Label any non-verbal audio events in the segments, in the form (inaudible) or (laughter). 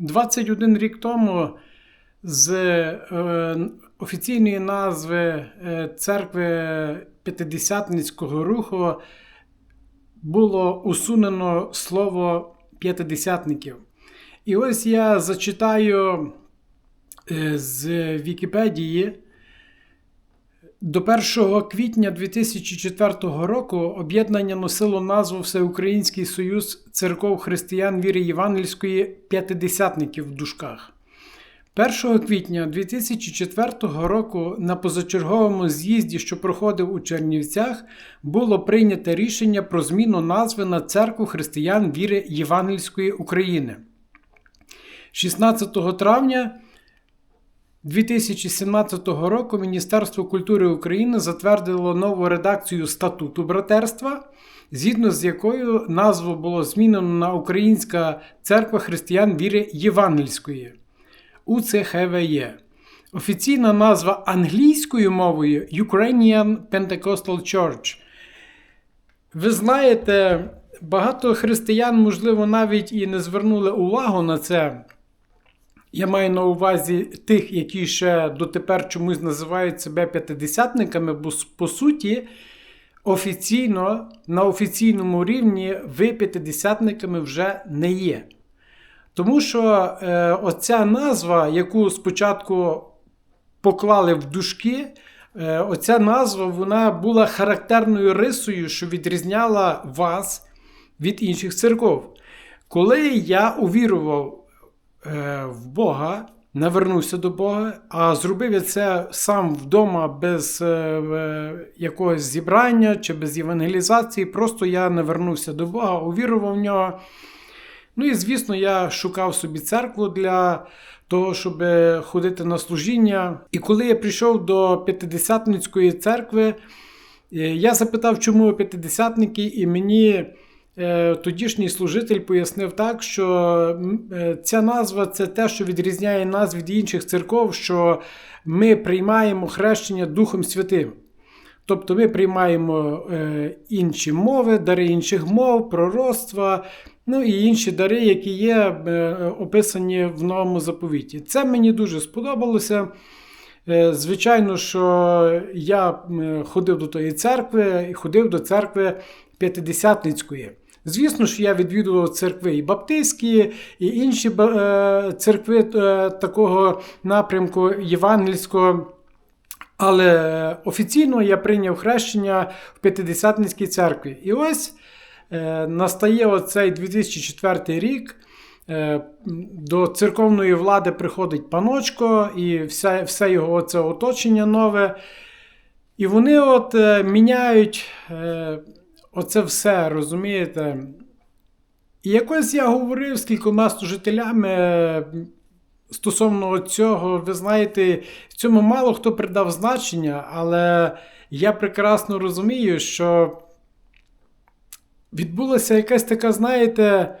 21 рік тому з е, офіційної назви е, церкви П'ятидесятницького руху було усунено слово п'ятидесятників. І ось я зачитаю е, з Вікіпедії. До 1 квітня 2004 року об'єднання носило назву Всеукраїнський Союз церков християн віри Євангельської п'ятидесятників в дужках. 1 квітня 2004 року на позачерговому з'їзді, що проходив у Чернівцях, було прийнято рішення про зміну назви на церкву християн віри Євангельської України. 16 травня 2017 року Міністерство культури України затвердило нову редакцію статуту братерства, згідно з якою назву було змінено на Українська церква християн віри Євангельської УЦХВЄ. Офіційна назва англійською мовою Ukrainian Pentecostal Church. Ви знаєте, багато християн, можливо, навіть і не звернули увагу на це. Я маю на увазі тих, які ще дотепер чомусь називають себе п'ятидесятниками, бо по суті, офіційно на офіційному рівні ви п'ятидесятниками вже не є. Тому що е, оця назва, яку спочатку поклали в дужки, е, оця назва вона була характерною рисою, що відрізняла вас від інших церков. Коли я увірував в Бога, навернувся до Бога, а зробив я це сам вдома без е, якогось зібрання чи без євангелізації. Просто я навернувся до Бога, увірував в нього. Ну і, звісно, я шукав собі церкву для того, щоб ходити на служіння. І коли я прийшов до П'ятидесятницької церкви, е, я запитав, чому п'ятидесятники, і мені. Е, тодішній служитель пояснив так, що е, ця назва це те, що відрізняє нас від інших церков, що ми приймаємо хрещення Духом Святим. Тобто ми приймаємо е, інші мови, дари інших мов, пророцтва, ну і інші дари, які є описані в новому заповіті. Це мені дуже сподобалося. Звичайно, що я ходив до тої церкви і ходив до церкви П'ятидесятницької. Звісно ж, я відвідував церкви і баптистські, і інші е, церкви е, такого напрямку євангельського. Але офіційно я прийняв хрещення в П'ятидесятницькій церкві. І ось е, настає оцей 2004 рік. До церковної влади приходить паночко і все все його оце оточення нове. І вони от міняють оце все, розумієте? І якось я говорив з кількома служителями стосовно цього, ви знаєте, цьому мало хто придав значення, але я прекрасно розумію, що відбулася якась така, знаєте,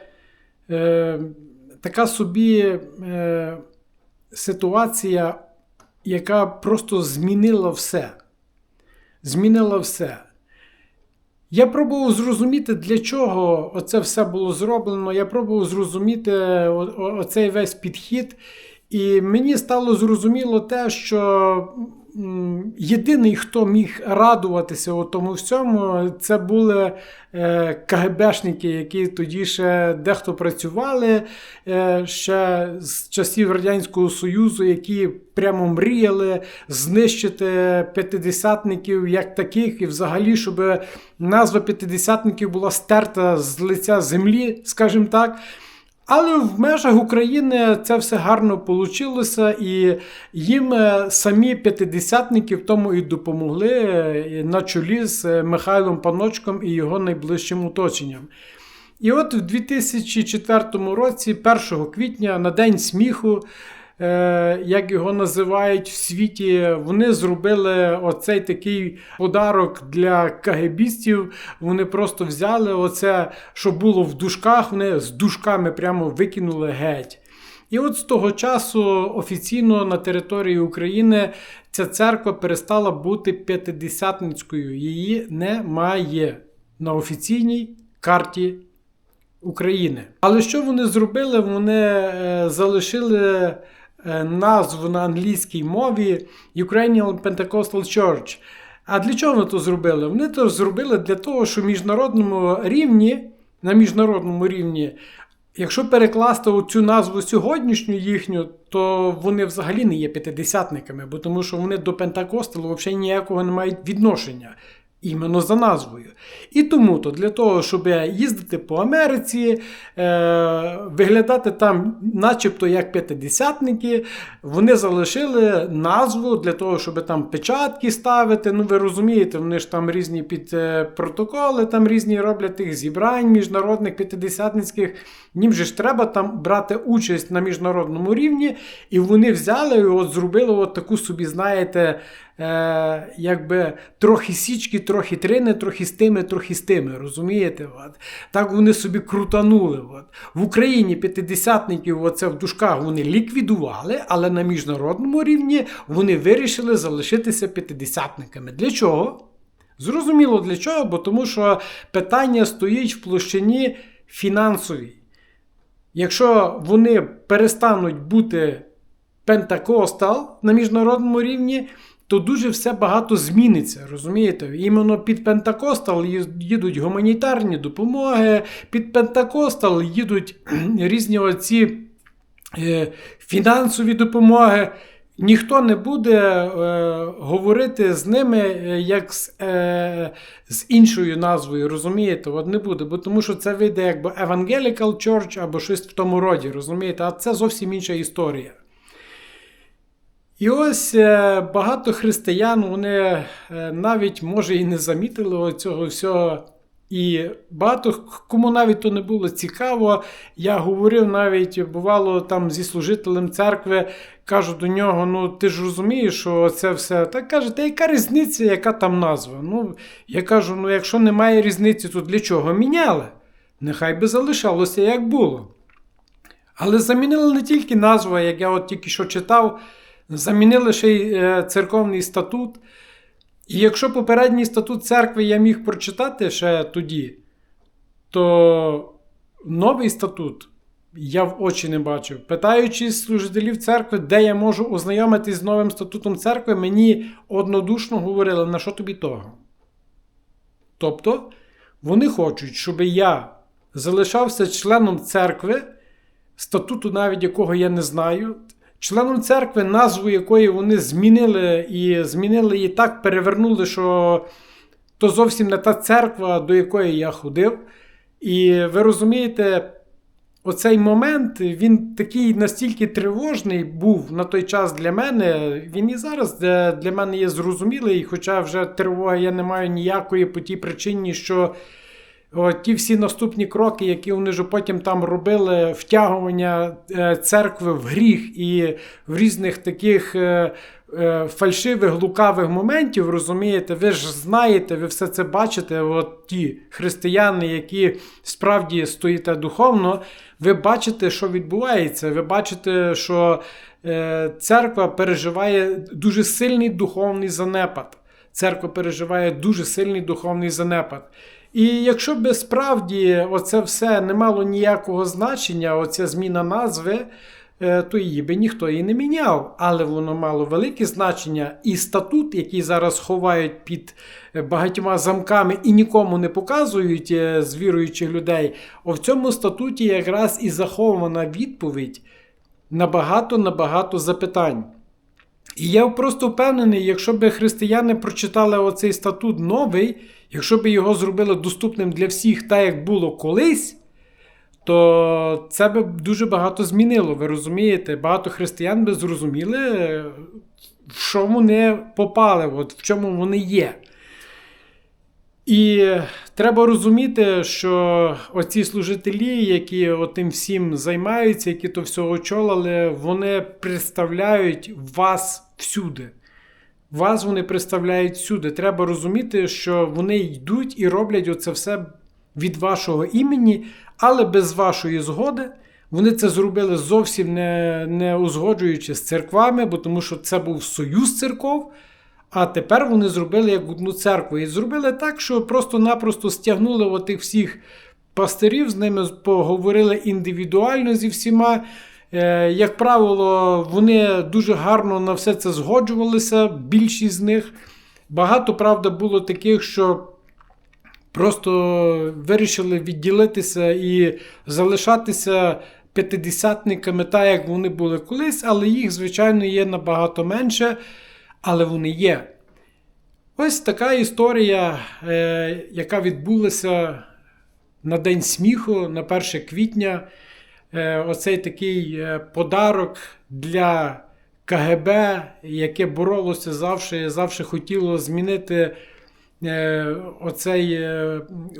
е, така собі е, ситуація, яка просто змінила все. Змінила все. Я пробував зрозуміти, для чого оце все було зроблено. Я пробував зрозуміти оцей весь підхід. І мені стало зрозуміло те, що єдиний, хто міг радуватися у тому всьому, це були е, КГБшники, які тоді ще дехто працювали е, ще з часів Радянського Союзу, які прямо мріяли знищити п'ятидесятників як таких, і взагалі, щоб назва п'ятидесятників була стерта з лиця землі, скажімо так. Але в межах України це все гарно вийшло, і їм е, самі п'ятидесятники в тому і допомогли е, на чолі з е, Михайлом Паночком і його найближчим оточенням. І от в 2004 році, 1 квітня, на День сміху, як його називають в світі, вони зробили оцей такий подарок для кагебістів. Вони просто взяли оце, що було в дужках, вони з дужками прямо викинули геть. І от з того часу офіційно на території України ця церква перестала бути п'ятидесятницькою. Її немає на офіційній карті України. Але що вони зробили? Вони е, залишили е, назву на англійській мові Ukrainian Pentecostal Church. А для чого вони то зробили? Вони то зробили для того, що міжнародному рівні, на міжнародному рівні, якщо перекласти цю назву сьогоднішню їхню, то вони взагалі не є п'ятидесятниками, бо тому що вони до Пентакосталу взагалі ніякого не мають відношення. Іменно за назвою. І тому то для того, щоб їздити по Америці, е, виглядати там, начебто як п'ятидесятники, вони залишили назву для того, щоб там печатки ставити. Ну, ви розумієте, вони ж там різні під е, протоколи, там різні роблять тих зібрань міжнародних п'ятидесятницьких. Їм же ж треба там брати участь на міжнародному рівні, і вони взяли і от зробили от таку собі, знаєте, е, якби трохи січки, трохи трини, трохи з тими, трохи з тими. Розумієте? От. Так вони собі крутанули. От. В Україні п'ятидесятників оце в дужках вони ліквідували, але на міжнародному рівні вони вирішили залишитися п'ятидесятниками. Для чого? Зрозуміло для чого, бо тому що питання стоїть в площині фінансовій. Якщо вони перестануть бути пентакостал на міжнародному рівні, то дуже все багато зміниться. Розумієте? Іменно під Пентакостал їдуть гуманітарні допомоги, під Пентакостал їдуть (clears throat) різні оці е, фінансові допомоги. Ніхто не буде е, говорити з ними е, як з е, з іншою назвою, розумієте? От не буде, бо тому що це вийде якби Evangelical Church або щось в тому роді, розумієте? А це зовсім інша історія. І ось е, багато християн вони е, навіть, може, і не замітили цього всього. І багато кому навіть то не було цікаво. Я говорив навіть, бувало, там зі служителем церкви, кажу до нього: ну ти ж розумієш, що це все. Так каже, та яка різниця, яка там назва? Ну, Я кажу: ну якщо немає різниці, то для чого міняли? Нехай би залишалося, як було. Але замінили не тільки назву, як я от тільки що читав. Замінили ще й е, церковний статут. І якщо попередній статут церкви я міг прочитати ще тоді, то новий статут я в очі не бачив. Питаючи служителів церкви, де я можу ознайомитись з новим статутом церкви, мені однодушно говорили, на що тобі того. Тобто, вони хочуть, щоб я залишався членом церкви, статуту навіть якого я не знаю членом церкви, назву якої вони змінили і змінили її так, перевернули, що то зовсім не та церква, до якої я ходив. І ви розумієте, оцей момент він такий настільки тривожний був на той час для мене. Він і зараз для мене є зрозумілий, хоча вже тривоги я не маю ніякої по тій причині, що. Ті всі наступні кроки, які вони ж потім там робили, втягування е, церкви в гріх і в різних таких е, е, фальшивих лукавих моментів, розумієте, ви ж знаєте, ви все це бачите. От ті християни, які справді стоїте духовно, ви бачите, що відбувається. Ви бачите, що церква переживає дуже сильний духовний занепад. Церква переживає дуже сильний духовний занепад. І якщо би справді оце все не мало ніякого значення, оця зміна назви, е, то її би ніхто і не міняв. Але воно мало велике значення. І статут, який зараз ховають під е, багатьма замками і нікому не показують е, з віруючих людей, в цьому статуті якраз і захована відповідь на багато-набагато запитань. І я просто впевнений, якщо б християни прочитали оцей статут новий, якщо б його зробили доступним для всіх, так як було колись, то це б дуже багато змінило. Ви розумієте? Багато християн би зрозуміли, в що вони попали, от в чому вони є. І треба розуміти, що оці служителі, які тим всім займаються, які то все очолили, вони представляють вас всюди. Вас вони представляють всюди. Треба розуміти, що вони йдуть і роблять оце все від вашого імені, але без вашої згоди. Вони це зробили зовсім не не узгоджуючи з церквами, бо тому що це був союз церков. А тепер вони зробили як одну церкву. І зробили так, що просто-напросто стягнули отих всіх пастирів, з ними поговорили індивідуально зі всіма. Е, Як правило, вони дуже гарно на все це згоджувалися, більшість з них. Багато, правда, було таких, що просто вирішили відділитися і залишатися п'ятидесятниками, так як вони були колись, але їх, звичайно, є набагато менше, але вони є. Ось така історія, е, яка відбулася на День сміху, на 1 квітня. Е, оцей такий е, подарок для КГБ, яке боролося завжди, завжди хотіло змінити е, оцей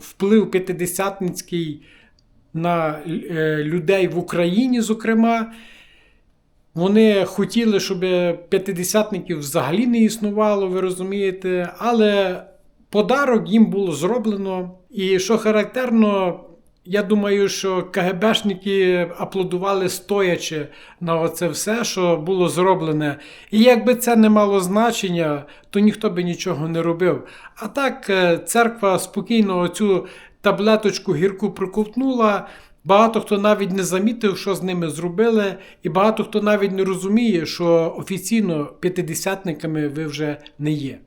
вплив п'ятидесятницький на людей в Україні, зокрема. Вони хотіли, щоб п'ятидесятників взагалі не існувало, ви розумієте, але подарок їм було зроблено. І що характерно, я думаю, що КГБшники аплодували стоячи на оце все, що було зроблене. І якби це не мало значення, то ніхто би нічого не робив. А так, е, церква спокійно оцю таблеточку гірку проковтнула. Багато хто навіть не замітив, що з ними зробили, і багато хто навіть не розуміє, що офіційно п'ятидесятниками ви вже не є.